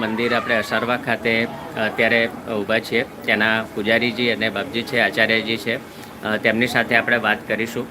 મંદિર આપણે અસારવા ખાતે અત્યારે ઊભા છીએ. ત્યાંના પૂજારીજી અને બાપજી છે આચાર્યજી છે. તેમની સાથે આપણે વાત કરીશું.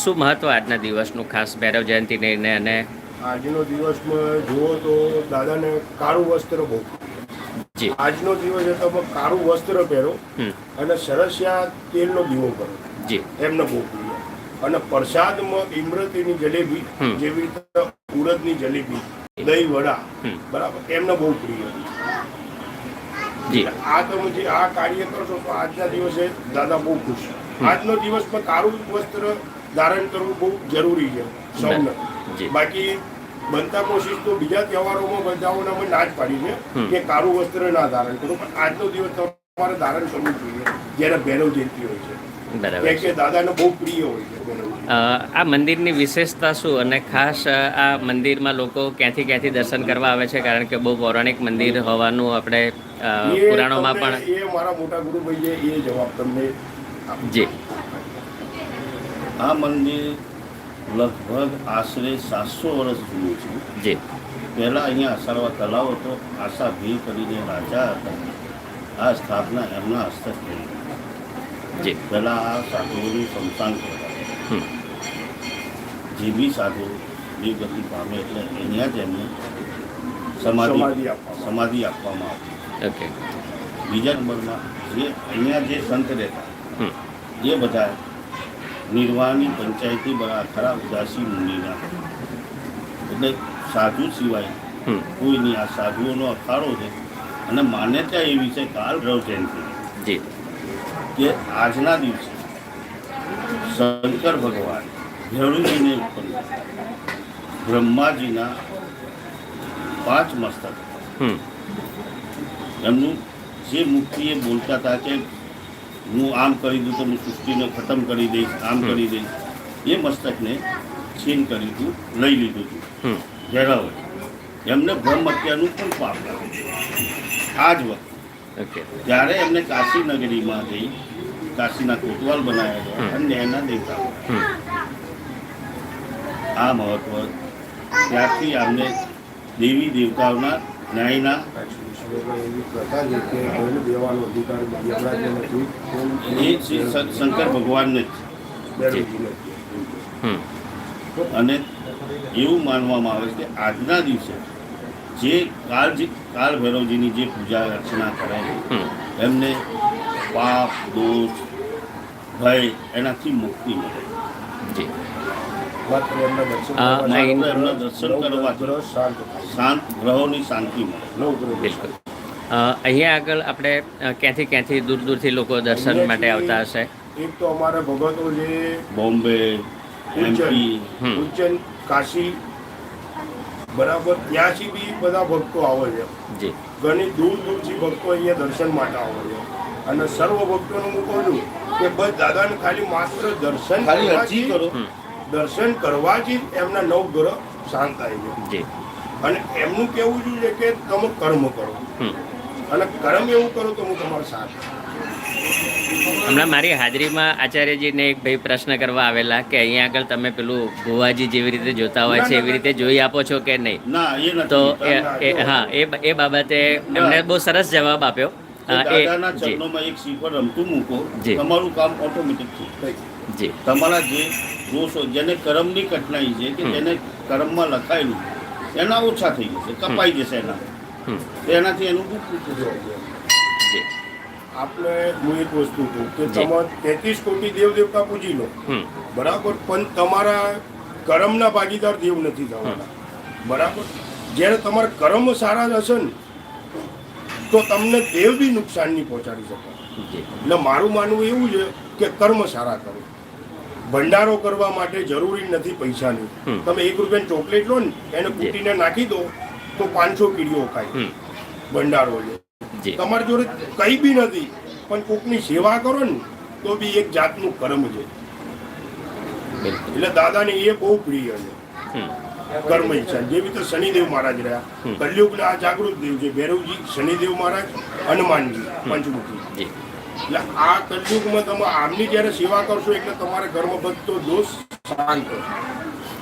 શું મહત્વ આજના દિવસનું ખાસ ભૈરવ જયંતિ લઈને અને આજનો દિવસમાં જુઓ તો દાદાને કાળું વસ્ત્ર બહુ. જી. આજનો દિવસ તમે કાળું વસ્ત્ર પહેરો અને સરસિયા તેલનો દીવો કરો. જી. એમને બહુ અને પ્રસાદમાં ઇમરતીની જલેબી જેવી ઉડદની જલેબી દહીં વડા. બરાબર. એમને બહુ પ્રિય આ તમે જે આ કાર્ય કરશો તો આજના દિવસે દાદા બહુ ખુશ આજનો દિવસમાં કાળું વસ્ત્ર ધારણ કરવું બહુ જરૂરી છે સૌને. બાકી બનતા કોશિશ તો બીજા તહેવારોમાં બધાઓને અમે ના જ પાડી છે. કે કાળું વસ્ત્ર ના ધારણ કરો. પણ આજનો દિવસ તમારે ધારણ કરવું જોઈએ જ્યારે ભૈરવ જયંતિ હોય છે. કે દાદાને બહુ પ્રિય હોય છે આ મંદિરની વિશેષતા શું? અને ખાસ આ મંદિરમાં લોકો ક્યાંથી ક્યાંથી દર્શન કરવા આવે છે? કારણ કે બહુ પૌરાણિક મંદિર હોવાનું આપણે પુરાણોમાં પણ એ મારા મોટા ગુરુભાઈ એ જવાબ તમને જી. આ મંદિર લગભગ આશરે સાતસો વર્ષ જૂનું છે. જી. પહેલાં અહીંયા આસારવા તલાવ હતો. આશા ભીલ કરીને રાજા હતા. આ સ્થાપના એમના હસ્તક થઈ. જી. પહેલાં આ સાધુઓનું સંસ્થાન કહેવાય. હમ સાથે નિવગતિ પામે એટલે અહીંયા જ એમને સમાધિ સમાધિ આપવામાં. સમાધિ આપવામાં આવી. ઓકે. બીજા નંબરમાં જે અહીંયા જે સંત રહેતા જે એ બધા નિર્વાહની પંચાયતી બધા ખરા ઉદાસી મુનિના એટલે સાધુ સિવાય કોઈની આ સાધુઓનો અખાડો છે અને માન્યતા એવી છે કાલ રવ જયંતિ. કે આજના દિવસે શંકર ભગવાન ભેળુજીને ઉત્પન્ન બ્રહ્માજીના પાંચ મસ્તક. એમનું જે મુક્તિ એ બોલતા હતા કે હું આમ કરી દઉં તો હું સૃષ્ટિને ખતમ કરી દઈશ આમ કરી દઈશ એ મસ્તકને છીન કરી હતું લઈ લીધું હતું હમ. એમને બ્રહ્મ હત્યાનું પણ પાપ આ જ વખત. ત્યારે એમને કાશી નગરીમાં જઈ કાશીના કોતવાલ બનાવ્યા હતા અને ન્યાયના દેવતા આ મહત્વ ત્યારથી અમને દેવી દેવતાઓના ન્યાયના એ શંકર ભગવાનને જ. અને એવું માનવામાં આવે છે કે આજના દિવસે જે કાલ કાલ ભૈરવજીની જે પૂજા અર્ચના કરે છે એમને પાપ દોષ ભય એનાથી મુક્તિ મળે. જી. એમના દર્શન કરવાથી માઇન્ડ- નવ એમના દર્શન ગ્રહ કરવાથી. શાંત ગ્રહોની શાંતિ મળે. બિલકુલ. અહીંયા આગળ આપણે ક્યાંથી ક્યાંથી દૂર દૂરથી લોકો દર્શન માટે આવતા હશે? એક તો અમારા ભગતો જે બોમ્બે એમપી ઉજ્જૈન કાશી બરાબર ત્યાંથી બી બધા ભક્તો આવે છે. જી. ઘણી દૂર દૂરથી ભક્તો અહીંયા દર્શન માટે આવે છે. અને સર્વ ભક્તોને હું કહું છું કે બસ દાદાને ખાલી માત્ર દર્શન ખાલી અરજી કરો. દર્શન કરવાથી એમના નવ ગ્રહ શાંત થાય છે. અને એમનું કેવું જોઈએ કે તમે કર્મ કરો. અને કર્મ એવું કરો તો હું તમારો સાથ હમણાં મારી હાજરીમાં આચાર્યજીને એક ભાઈ પ્રશ્ન કરવા આવેલા કે અહીંયા આગળ તમે પેલું ભુવાજી જેવી રીતે જોતા હોય છે એવી રીતે જોઈ આપો છો કે નહીં? તો એ હા એ એ બાબતે એમણે બહુ સરસ જવાબ આપ્યો. એક રમતું મૂકો. તમારું કામ ઓટોમેટિક થઈ. જી. તમારા જે દોષો જેને કર્મની કઠણાઈ છે કે જેને કર્મમાં લખાયેલું એના ઓછા થઈ જશે કપાઈ જશે એના. તો એનાથી એનું દુઃખ જો, આપણે હું એક વસ્તુ કહું કે તમારે તમે તેત્રીસ કોટી દેવ દેવતા પૂજી લો બરાબર? પણ તમારા કર્મના ભાગીદાર દેવ નથી થવાના. બરાબર? જ્યારે તમારા કર્મ સારા જ હશે ને તો તમને દેવ બી નુકસાન નહીં પહોંચાડી શકે. એટલે મારું માનવું એવું છે કે કર્મ સારા કરો. ભંડારો કરવા માટે જરૂરી નથી પૈસાની. તમે એક રૂપિયાની ચોકલેટ લો ને એને કૂટીને નાખી દો તો પાંચસો કીડીઓ ખાય. ભંડારો તમારી જોડે કઈ બી નથી પણ કોકની સેવા કરો ને તો બી એક જાતનું કર્મ છે. એટલે દાદાને એ બહુ પ્રિય છે. કર્મ ઈચ્છા. જેવી રીતે શનિદેવ મહારાજ રહ્યા. કલયુગના આ જાગૃત દેવ છે ભૈરવજી શનિદેવ મહારાજ હનુમાનજી પંચમુખી. એટલે આ કલયુગમાં તમે આમની જ્યારે સેવા કરશો એટલે તમારા કર્મ બધો દોષ શાંત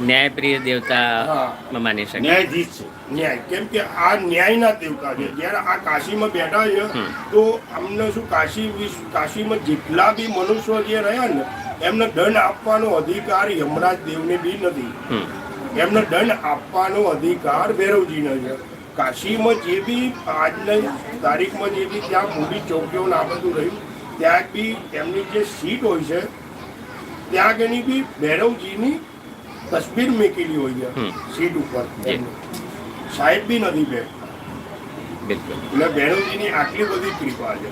ન્યાયપ્રિય દેવતા માની શકે. ન્યાયાધીશ છે. ન્યાય. કેમ કે આ ન્યાયના દેવતા છે. જ્યારે આ કાશીમાં બેઠા છે તો અમને શું કાશી કાશીમાં જેટલા બી મનુષ્યો જે રહ્યા ને એમને દંડ આપવાનો અધિકાર યમરાજ દેવને બી નથી. એમને દંડ આપવાનો અધિકાર ભૈરવજીને છે. કાશીમાં જે બી આજના તારીખમાં જે બી ત્યાં મોટી ચોકીઓ ને આ બધું રહ્યું ત્યાં બી એમની જે સીટ હોય છે ત્યાં આગળની બી ભૈરવજીની તસવીર મૂકેલી હોય છે સીટ ઉપર. સાહેબ બી નથી બે. બિલકુલ. એટલે ભૈરવજીની આટલી બધી કૃપા છે.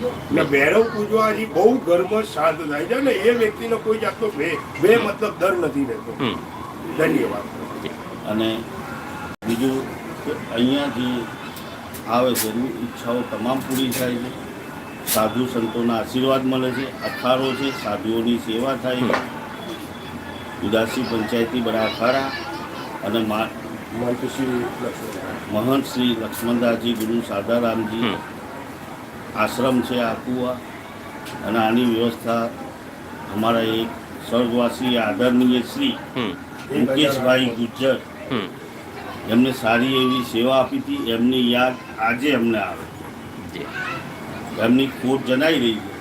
એટલે ભૈરવ પૂજવાથી બહુ ઘરમાં શાંત થાય છે ને એ વ્યક્તિનો કોઈ જાતનો બે બે મતલબ દર નથી રહેતો. ધન્યવાદ. અને બીજું કે અહીંયા આવે છે એની ઈચ્છાઓ તમામ પૂરી થાય છે. સાધુ સંતોના આશીર્વાદ મળે છે અથારો છે સાધુઓની સેવા થાય. છે ઉદાસી પંચાયતી બધા અથારા અને મા મંતશ્રી મહંત શ્રી લક્ષ્મણદાસજી ગુરુ સાદારામજી. આશ્રમ છે આકુવા અને આની વ્યવસ્થા અમારા એક સ્વર્ગવાસી આદરણીય શ્રી મુકેશભાઈ ગુજ્જર. હમ. એમને સારી એવી સેવા આપી હતી એમની યાદ આજે અમને આવે એમની ખોટ જણાઈ રહી છે.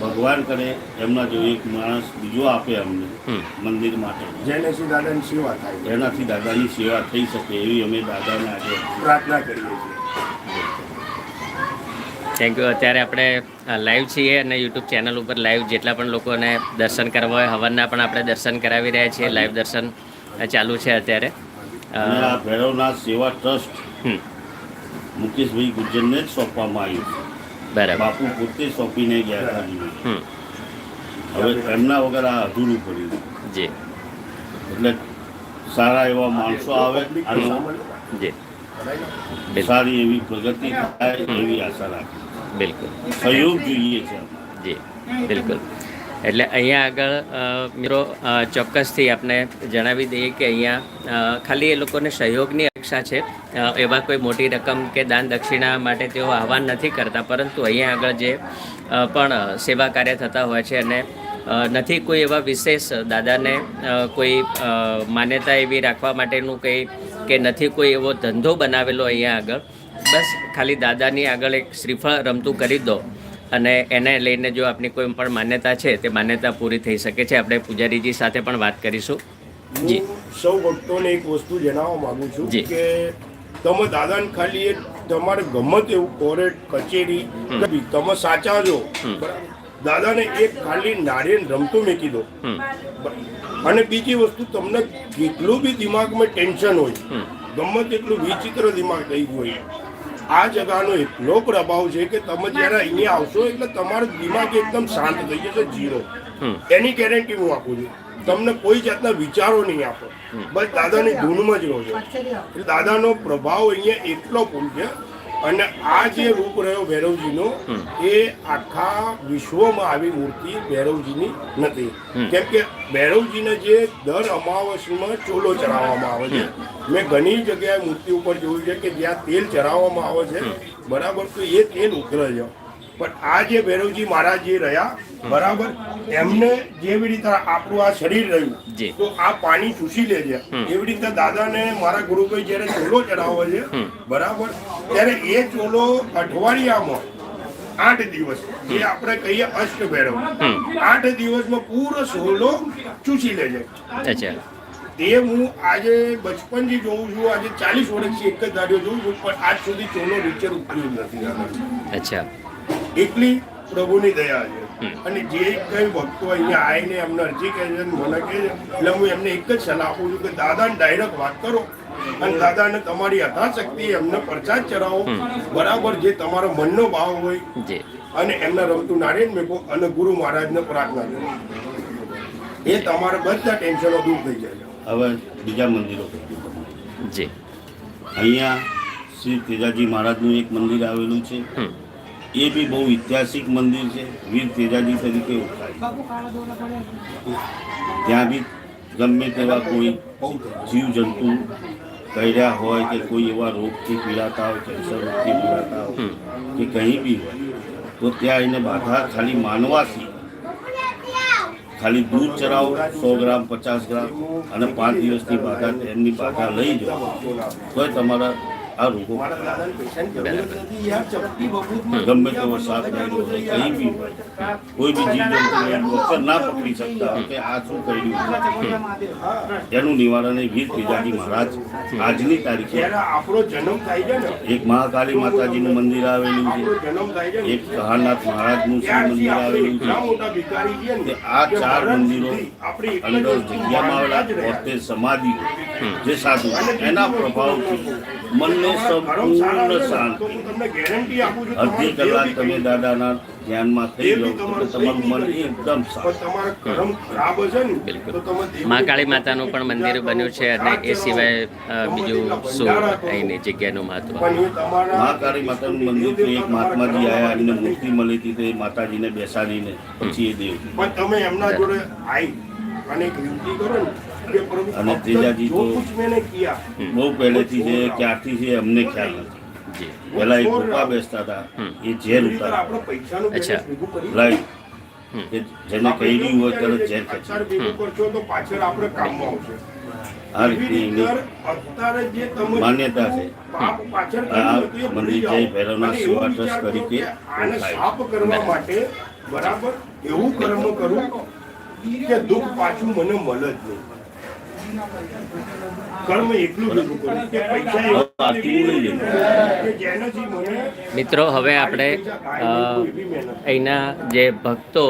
ભગવાન કરે એમના જો એક માણસ બીજો આપે અમને હમ. મંદિર માટે. જેનાથી દાદાની સેવા થાય. એનાથી દાદાની સેવા થઈ શકે એવી અમે દાદાને આજે પ્રાર્થના કરીએ છીએ. થેન્ક યુ અત્યારે આપણે લાઈવ છીએ અને યુટ્યુબ ચેનલ ઉપર લાઈવ જેટલા પણ લોકોને દર્શન કરવા હોય હવનના પણ આપણે દર્શન કરાવી રહ્યા છીએ. લાઈવ દર્શન ચાલુ છે અત્યારે. ભૈરવનાથ સેવા ટ્રસ્ટ મુકેશભાઈ ગુજરને જ સોંપવામાં આવ્યું છે. બરાબર. બાપુ પોતે સોંપીને ગયા હતા હવે એમના વગર આ અધૂરું પડ્યું. જી. એટલે સારા એવા માણસો આવે જે. જી સારી એવી પ્રગતિ થાય એવી આશા રાખી. બિલકુલ. સહયોગ જોઈએ છે. જી. બિલકુલ. એટલે અહીંયા આગળ મિત્રો ચોક્કસથી આપણે જણાવી દઈએ કે અહીંયા ખાલી એ લોકોને સહયોગની અપેક્ષા છે. એવા કોઈ મોટી રકમ કે દાન દક્ષિણા માટે તેઓ આહવાન નથી કરતા, પરંતુ અહીંયા આગળ જે પણ સેવા કાર્ય થતા હોય છે અને નથી કોઈ એવા વિશેષ દાદાને કોઈ માન્યતા એવી રાખવા માટેનું કંઈ કે નથી કોઈ એવો ધંધો બનાવેલો અહીંયા આગળ. બસ ખાલી દાદાની આગળ એક શ્રીફળ રમતું કરી દો. અને એને લઈને જો આપની કોઈ પણ માન્યતા છે તે માન્યતા પૂરી થઈ શકે છે. આપણે પૂજારીજી સાથે પણ વાત કરીશું. જી. સૌ ભક્તોને એક વસ્તુ જણાવવા માંગુ છું કે તમે દાદાને ખાલી તમારે ગમત એવું કોરેટ કચેરી તમે સાચા છો? દાદાને એક ખાલી નારિયેળ રમતું મૂકી દો? અને બીજી વસ્તુ તમને કેટલું બી દિમાગમાં ટેન્શન હોય ગમે તેટલું વિચિત્ર દિમાગ થઈ ગયું હોય આ જગાનો એટલો પ્રભાવ છે કે તમે જ્યારે અહીંયા આવશો એટલે તમારું દિમાગ એકદમ શાંત થઈ જશે જીરો એની ગેરંટી હું આપું છું. તમને કોઈ જાતના વિચારો નહીં આપો. બસ દાદાની ધૂનમાં જ રહો છો. એટલે દાદાનો પ્રભાવ અહીંયા એટલો પૂર છે અને આ જે રૂપ રહ્યો ભૈરવજીનો એ આખા વિશ્વમાં આવી મૂર્તિ ભૈરવજીની નથી. કેમ કે ભૈરવજીને જે દર અમાવસમાં ચોલો ચડાવવામાં આવે છે. મેં ઘણી જગ્યાએ મૂર્તિ ઉપર જોયું છે કે જ્યાં તેલ ચડાવવામાં આવે છે બરાબર તો એ તેલ ઉતરે છે. પણ આ જે ભૈરવજી મહારાજ જે રહ્યા બરાબર એમને જેવી રીતે આપણું આ શરીર રહ્યું તો આ પાણી ચૂસી લે છે. એવી રીતે દાદાને મારા ગુરુભાઈ જયારે ચોલો ચડાવે છે બરાબર ત્યારે એ ચોલો અઠવાડિયામાં આઠ દિવસ જે આપણે કહીએ અષ્ટ ભૈરવ આઠ દિવસમાં પૂરો સોલો ચૂસી લે છે. તે હું આજે બચપનથી જોઉં છું આજે ચાલીસ વર્ષથી એક જ દાડીઓ જોઉં છું પણ આજ સુધી ચોલો રીચર ઉતર્યું નથી અચ્છા. એટલી પ્રભુની દયા છે. અને જે કઈ ભક્તો અહીંયા આવીને એમને અરજી કહે છે મને કહે છે એટલે હું એમને એક જ સલાહ આપું છું કે દાદાને ડાયરેક્ટ વાત કરો. અને દાદાને તમારી યથાશક્તિ એમને પ્રસાદ ચડાવો બરાબર જે તમારો મનનો ભાવ હોય જી. અને એમને રમતું નારાયણ મેકો અને ગુરુ મહારાજને પ્રાર્થના કરો. એ તમારા બધા ટેન્શનો દૂર થઈ જાય. હવે બીજા મંદિરો. જી. અહીંયા શ્રી તેજાજી મહારાજનું એક મંદિર આવેલું છે. એ બી બહુ ઐતિહાસિક મંદિર છે વીર તેજાજી તરીકે ઓળખાય ત્યાં બી ગમે તેવા કોઈ જીવજંતુ કર્યા હોય કે કોઈ એવા રોગથી પીડાતા હોય કેન્સર રોગથી પીડાતા હોય કે કંઈ બી હોય તો ત્યાં એને બાધા ખાલી માનવાથી ખાલી દૂધ ચરાવો સો ગ્રામ પચાસ ગ્રામ અને પાંચ દિવસની બાધા એમની બાધા લઈ જાઓ તોય તમારા આ રોગો ગમે તેવો સાપ કર્યો હોય કંઈ બી હોય. કોઈ બી જીવ ડૉક્ટર ના પકડી શકતા કે આ શું કર્યું? એનું નિવારણ એ વીર પીજાજી મહારાજ આજની તારીખે. આપણો જન્મ થાય છે ને એક મહાકાળી માતાજીનું મંદિર આવેલું છે. એક સહારનાથ મહારાજનું શિવ મંદિર આવેલું છે. આ ચાર મંદિરો સુધી આપણે એક જ અંદર જગ્યામાં આવેલા પોતે સમાધિ જે સાધુ એના પ્રભાવથી મનને સંપૂર્ણ શાંત. તો હું તમને ગેરંટી આપું છું અડધી કલાક તમે દાદાના ધ્યાનમાં થઈ જે તો તમારું મન એકદમ શાંત. પણ તમારા કર્મ ખરાબ હશે ને બિલકુલ. તો તમે દેવ- મા કાળી માતાનું પણ મંદિર બન્યું છે અને એ સિવાય બીજું માતાનું મંદિરથી એક મહાત્માજી આવ્યા એમને મૂર્તિ મળી હતી માતાજીને બેસાડીને અને વિનંતી કરો બહુ પહેલેથી છે ક્યારથી છે અમને ખ્યાલ નથી. પહેલા એ ગુફા બેસતા હતા એ ઝેર ઉતાર અચ્છા. લાઈટ કે જેને કહી હોય તરત ઝેર ખેંચે કરશો તો પાછળ આપણે કામમાં આવશે આ માન્યતા છે. આ મંદિર જય ભૈરવના અને સેવા એવું ટ્રસ્ટ તરીકે કે આને થાય. સાફ કરવા માટે બરાબર એવું કર્મ કરું કે દુઃખ પાછું મને મળે જ નહીં. કર્મ એટલું ભેગું કરું કે પૈસા હવે એવા આરતી લઈ લેજો. કે જેનાથી મને મિત્રો હવે આપણે અહીંના જે ભક્તો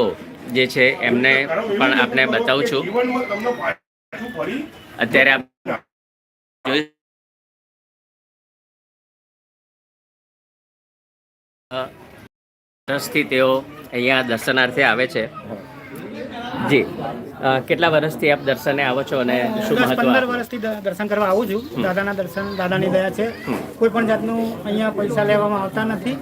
જે છે એમને પણ આપણે બતાવું છું. અત્યારે જોઈ અ, તેઓ અહીંયા દર્શનાર્થે આવે છે. જી. કેટલા વર્ષથી આપ દર્શને આવો છો અને શું મહત્વ પંદર વર્ષથી દર્શન કરવા આવું છું. દાદાના દર્શન દાદાની દયા છે. કોઈ પણ જાતનું અહીંયા પૈસા લેવામાં આવતા નથી.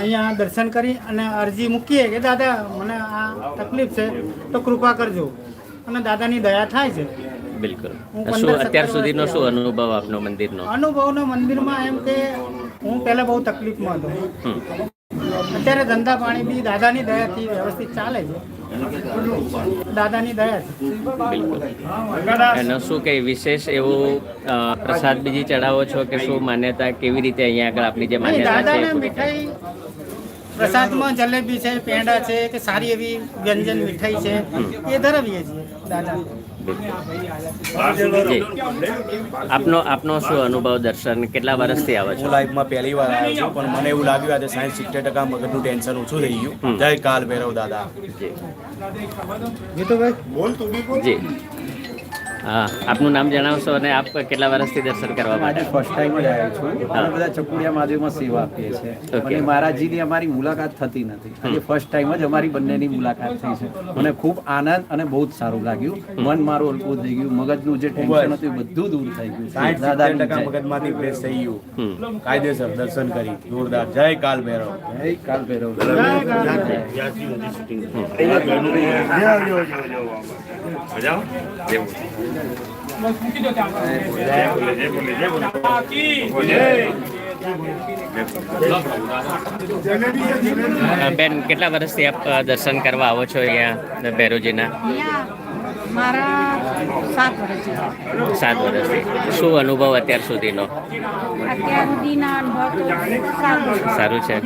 અહીંયા દર્શન કરી અને અરજી મૂકીએ કે દાદા મને આ તકલીફ છે તો કૃપા કરજો. અને દાદાની દયા થાય છે. બિલકુલ. શું અત્યાર સુધીનો શું અનુભવ આપનો મંદિરનો? અનુભવનો મંદિરમાં એમ કે હું પહેલાં બહુ તકલીફમાં હતો. અત્યારે ધંધા પાણી બી દાદાની દયાથી વ્યવસ્થિત ચાલે છે. દાદાની દયા એનો શું કઈ વિશેષ એવું પ્રસાદ બીજી ચડાવો છો કે શું માન્યતા કેવી રીતે અહીંયા આગળ આપણી જે માન્યતા છે? મીઠાઈ પ્રસાદમાં જલેબી છે પેંડા છે કે સારી એવી વ્યંજન મીઠાઈ છે એ ધરાવીએ છીએ દાદા. આપનો આપનો શું અનુભવ દર્શન? કેટલા વર્ષથી આવે છે? લાઈફમાં પહેલી વાર આવ્યો છું પણ મને એવું લાગ્યું આજે સાઠ સિત્તેર ટકા મગજનું ટેન્શન ઓછું થઈ ગયું. જય કાલ ભૈરવ દાદા. જી. બોલ તું જી. આપનું નામ જણાવશો અને આપ કેટલા વર્ષથી દર્શન કરવા માટે ફર્સ્ટ ટાઈમ જ આવ્યો છું. અમે બધા ચકુડિયા મહાદેવમાં સેવા આપીએ છીએ. અને મહારાજજીની અમારી મુલાકાત થતી નથી. આજે ફર્સ્ટ ટાઈમ જ અમારી બંનેની મુલાકાત થઈ છે. મને ખૂબ આનંદ અને બહુ જ સારું લાગ્યું. મન મારું હલકું થઈ ગયું. મગજનું જે ટેન્શન હતું એ બધું દૂર થઈ ગયું જય. મગજમાંથી ફ્રેશ થઈ ગયું. કાયદેસર દર્શન કરી. જોરદાર. જય કાલ ભૈરવ. જય કાલ ભૈરવ. Shooting. અ, બેન કેટલા વર્ષથી આપ દર્શન કરવા આવો છો અહીંયા ભૈરવજીના અહીંયા મારા સાત વર્ષ છે. સાત વર્ષથી શું અનુભવ અત્યાર સુધીનો? અત્યાર સુધીના અનુભવ તો સારું છે.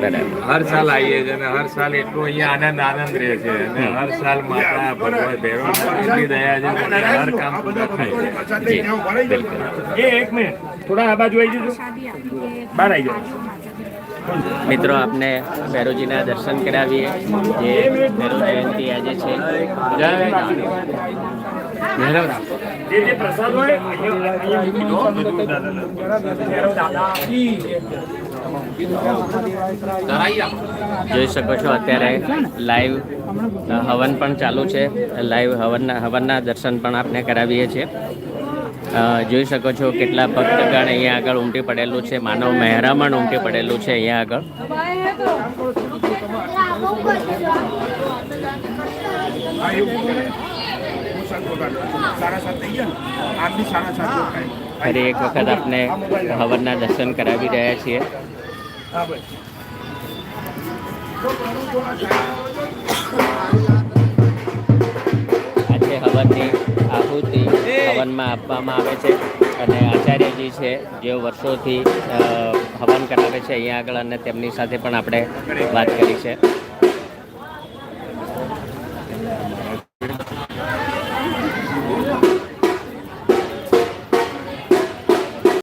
બરાબર. હર સાલ આવીએ છીએ અને હર સાલ એટલો અહીંયા આનંદ આનંદ રહે છે અને હર સાલ માતા ભગવાન ભૈરવનાથ એટલી દયા છે હર કામ પૂરા થાય છે. બિલકુલ. એ એક મિનિટ. થોડા આ બાજુ આવી જજો. બહાર આવી જાઓ મિત્રો, આપને ભૈરવજીના દર્શન કરાવીએ. જે ભૈરવ જયંતિ આજે છે. જોઈ શકો છો, અત્યારે લાઈવ હવન પણ ચાલુ છે. લાઈવ હવનના હવનના દર્શન પણ આપને કરાવીએ છીએ. જોઈ શકો છો કેટલા ભક્તગણ અહીંયા આગળ ઉમટી પડેલું છે માનવ મહેરામણ ઉમટી પડેલું છે અહીંયા આગળ. ફરી એક વખત આપને હવનના દર્શન કરાવી રહ્યા છીએ આજે હવનની આહુતિ હવનમાં આપવામાં આવે છે અને આચાર્યજી છે જે વર્ષોથી હવન કરાવે છે અહીંયા આગળ અને તેમની સાથે પણ આપણે વાત કરી છે.